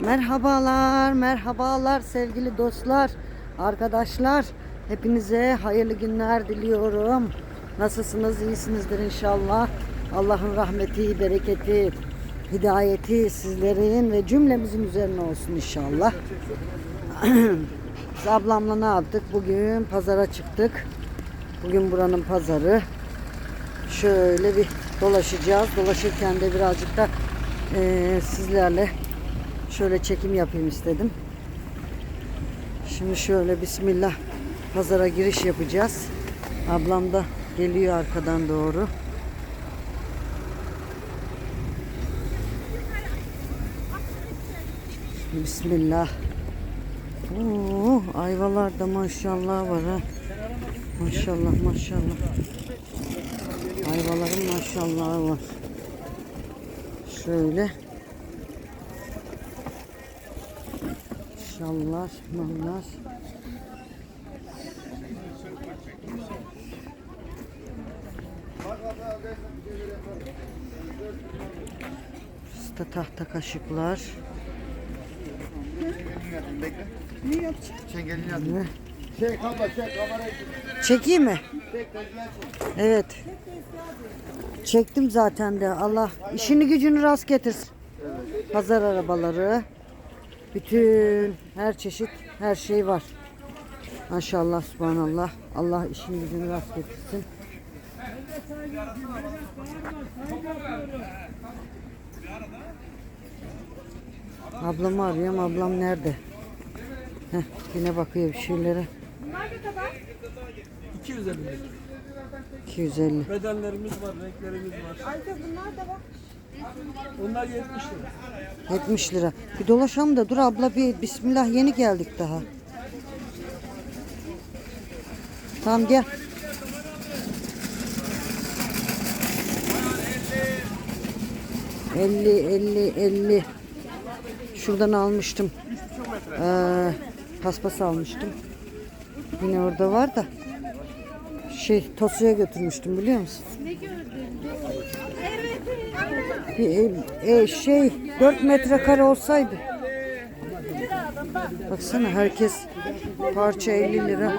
Merhabalar, merhabalar sevgili dostlar, arkadaşlar. Hepinize hayırlı günler diliyorum. Nasılsınız? İyisinizdir inşallah. Allah'ın rahmeti, bereketi, hidayeti sizlerin ve cümlemizin üzerine olsun inşallah. Biz ablamla ne yaptık? Bugün pazara çıktık. Bugün buranın pazarı. Şöyle bir dolaşacağız. Dolaşırken de birazcık da eee, sizlerle şöyle çekim yapayım istedim. Şimdi şöyle bismillah pazara giriş yapacağız. Ablam da geliyor arkadan doğru. Bismillah. Oo, ayvalar da maşallah var ha. Maşallah maşallah. Ayvaların maşallahı var. Şöyle. Şallar, mallar. Usta tahta kaşıklar. Çengelini yap. Ne? Çek abla çek kamerayı Çekeyim mi? çek çek. Evet. Çektim zaten de. Allah işini gücünü rast getirsin. Pazar arabaları. Bütün her çeşit her şey var. Maşallah subhanallah. Allah işini gücünü rast getirsin. Ablamı arıyorum. Ablam nerede? Heh, yine bakıyor bir şeylere. 250 lira. 250. Bedenlerimiz var, renklerimiz var. Ayrıca bunlar da var. Onlar 70 lira. 70 lira. Bir dolaşalım da dur abla bir bismillah yeni geldik daha. Tamam gel. Elli, elli, elli. Şuradan almıştım. Ee, paspas almıştım. Yine orada var da. Şey, Tosu'ya götürmüştüm biliyor musun? Ev, e, şey 4 metrekare olsaydı. Baksana herkes parça 50 lira.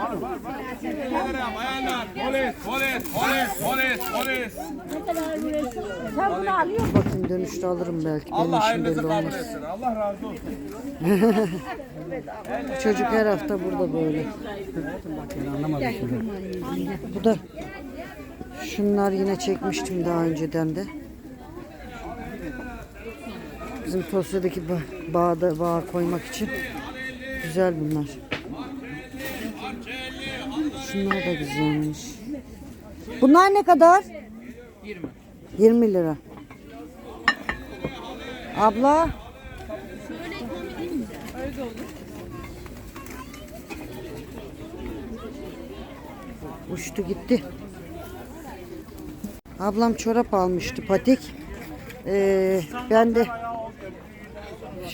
Bakayım dönüşte alırım belki. Allah hayırlısı kabul etsin. Allah razı olsun. Çocuk her hafta burada böyle. Bu da şunlar yine çekmiştim daha önceden de. Bizim Tosya'daki ba- bağda bağ koymak için güzel bunlar. Şunlar da güzelmiş. Bunlar ne kadar? 20. 20 lira. Abla. Uçtu gitti. Ablam çorap almıştı patik. Ee, ben de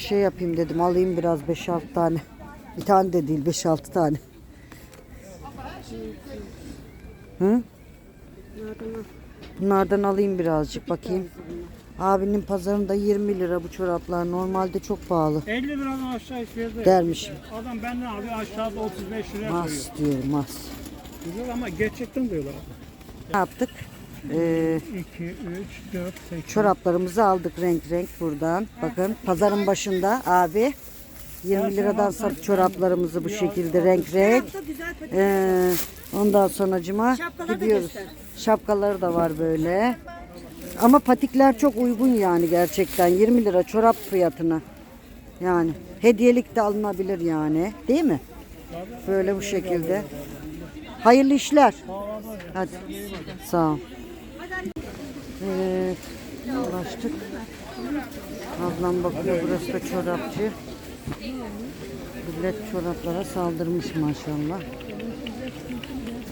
şey yapayım dedim alayım biraz 5-6 tane. Bir tane de değil 5-6 tane. Hı? Bunlardan alayım birazcık bakayım. Abinin pazarında 20 lira bu çoraplar. Normalde çok pahalı 50 liradan aşağı fiyatı. dermişim. Adam benden abi aşağıda 35 liraya koyuyor. Mas diyorum mas. Güzel ama gerçekten diyorlar. Ne yaptık? Ee, 2, 3, 4, 8. Çoraplarımızı aldık renk renk buradan. Bakın pazarın başında abi 20 liradan sat çoraplarımızı bu şekilde renk renk. Ee, ondan sonracıma gidiyoruz. Şapkaları da var böyle. Ama patikler çok uygun yani gerçekten 20 lira çorap fiyatına. Yani hediyelik de alınabilir yani değil mi? Böyle bu şekilde. Hayırlı işler. Hadi. Sağ ol. Evet, ulaştık. Ablam bakıyor burası da çorapçı. Millet çoraplara saldırmış maşallah.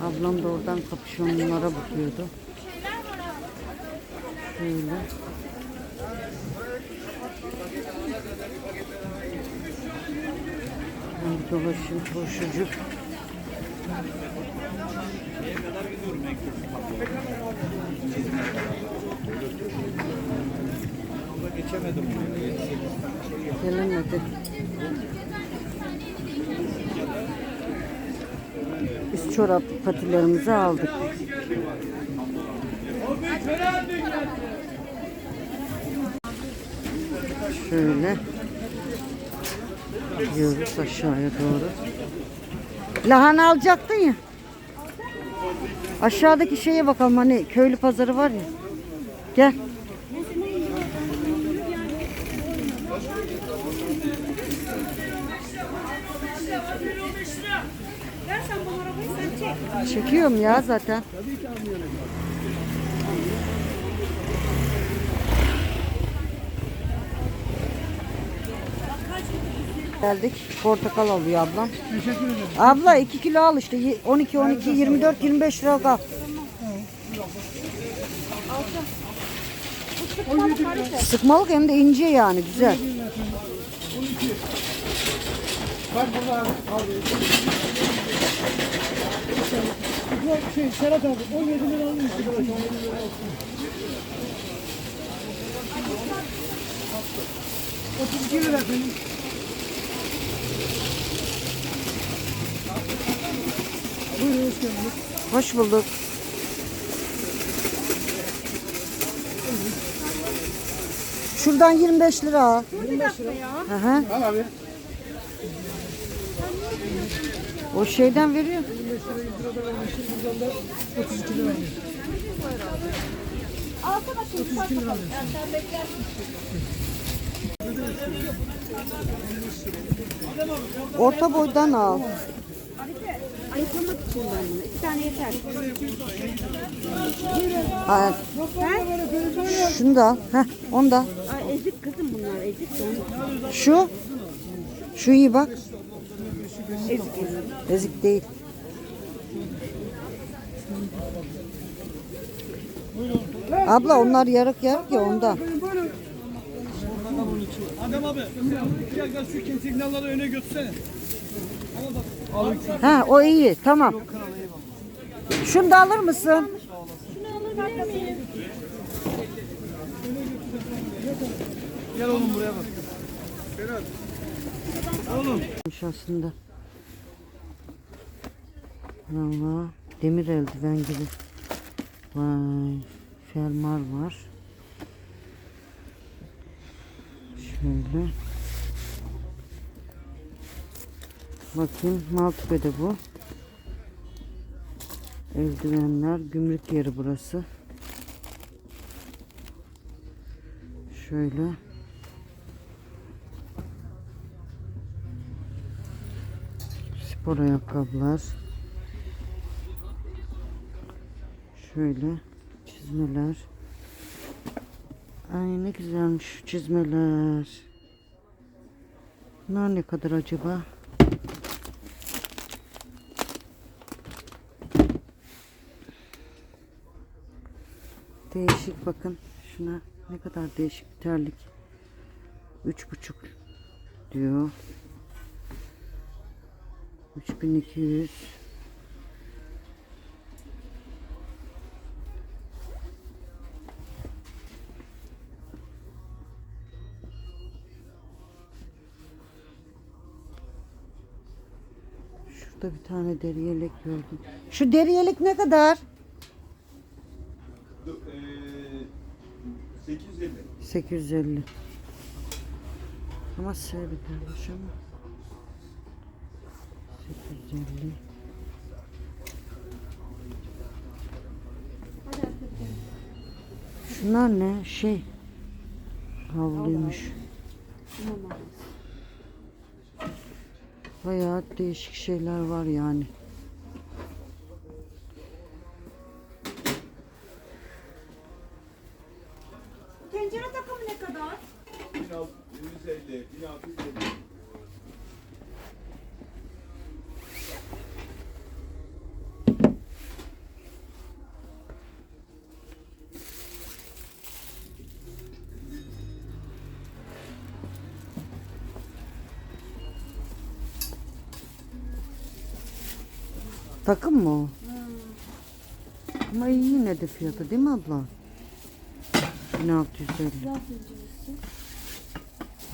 Ablam da oradan kapüşonlara bakıyordu. Şöyle. Ben bir dolaşayım turşucuk. Geçemedim. Gelemedi. Biz çorap patilerimizi aldık. Şöyle gidiyoruz aşağıya doğru. Lahana alacaktın ya. Aşağıdaki şeye bakalım hani köylü pazarı var ya. Gel. Çekiyorum ya zaten. Geldik. Portakal alıyor ablam. Teşekkür ederim. Abla 2 kilo al işte. Ye- 12, 12, 24, 25 lira al. Sıkmalık hem de ince yani güzel. Bak burada abi. Bu şey Serhat abi 17 lira almış. 17 lira alsın. 32 lira efendim. Buyurun hoş geldiniz. Hoş bulduk. Şuradan 25 lira al. 25 lira. Hı hı. Al abi. O şeyden veriyor. 25 lira 100 lira da vermişim. Buradan da 32 lira alıyor. 32 lira alıyor. Orta boydan al. Ayıklamak için ben bunu. İki tane yeter. Ha, şunu da al. Heh, onu da. Ezik kızım bunlar. Ezik. Şu. Şu iyi bak. Ezik ezik. Değil. Abla onlar yarık yarık ya ondan. Adem abi. Gel gel şu kim signalları öne götürsene. Ha o iyi tamam. Şunu da alır mısın? Gel oğlum buraya bak. Berat. Oğlum. aslında. Valla demir eldiven gibi. Vay fermuar var. Şöyle. Bakayım Maltepe'de bu. Eldivenler gümrük yeri burası. Şöyle. Spor ayakkabılar. Şöyle çizmeler. Ay ne güzelmiş şu çizmeler. Bunlar ne kadar acaba? Değişik bakın. Şuna ne kadar değişik bir terlik. Üç buçuk diyor. 3200 Şurada bir tane deri yelek gördüm. Şu deri yelek ne kadar? 850. 850. Ama sevdi şey kardeşim. Şunlar ne? Şey havluymuş. Bayağı değişik şeyler var yani. Tencere takımı ne kadar? 1650, 1650. Takım mı o? Ama iyi yine de fiyatı değil mi abla? 1650.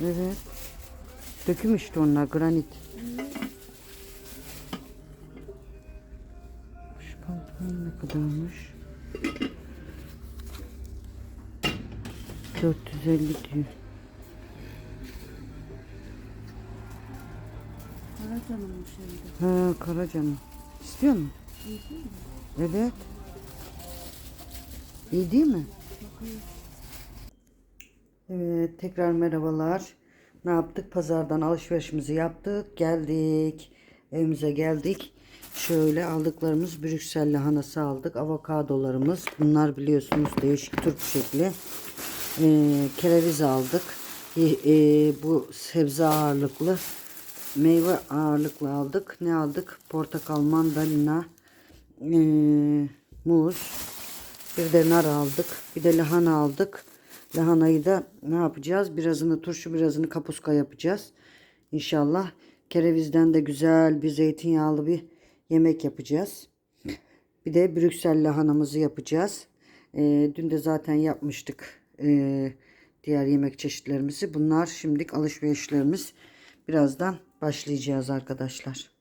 Evet. Döküm işte onlar granit. Şu pantolon ne kadarmış? 450 diyor. Ha Karacan'ım. İstiyor musun? Evet. İyi değil mi? Evet tekrar merhabalar. Ne yaptık? Pazardan alışverişimizi yaptık. Geldik. Evimize geldik. Şöyle aldıklarımız Brüksel lahanası aldık. Avokadolarımız. Bunlar biliyorsunuz değişik turp şekli. Ee, kereviz aldık. Ee, e, bu sebze ağırlıklı. Meyve ağırlıklı aldık. Ne aldık? Portakal, mandalina, ee, muz. Bir de nar aldık. Bir de lahana aldık. Lahanayı da ne yapacağız? Birazını turşu, birazını kapuska yapacağız. İnşallah kerevizden de güzel bir zeytinyağlı bir yemek yapacağız. Bir de Brüksel lahanamızı yapacağız. Ee, dün de zaten yapmıştık ee, diğer yemek çeşitlerimizi. Bunlar şimdilik alışverişlerimiz. Birazdan başlayacağız arkadaşlar.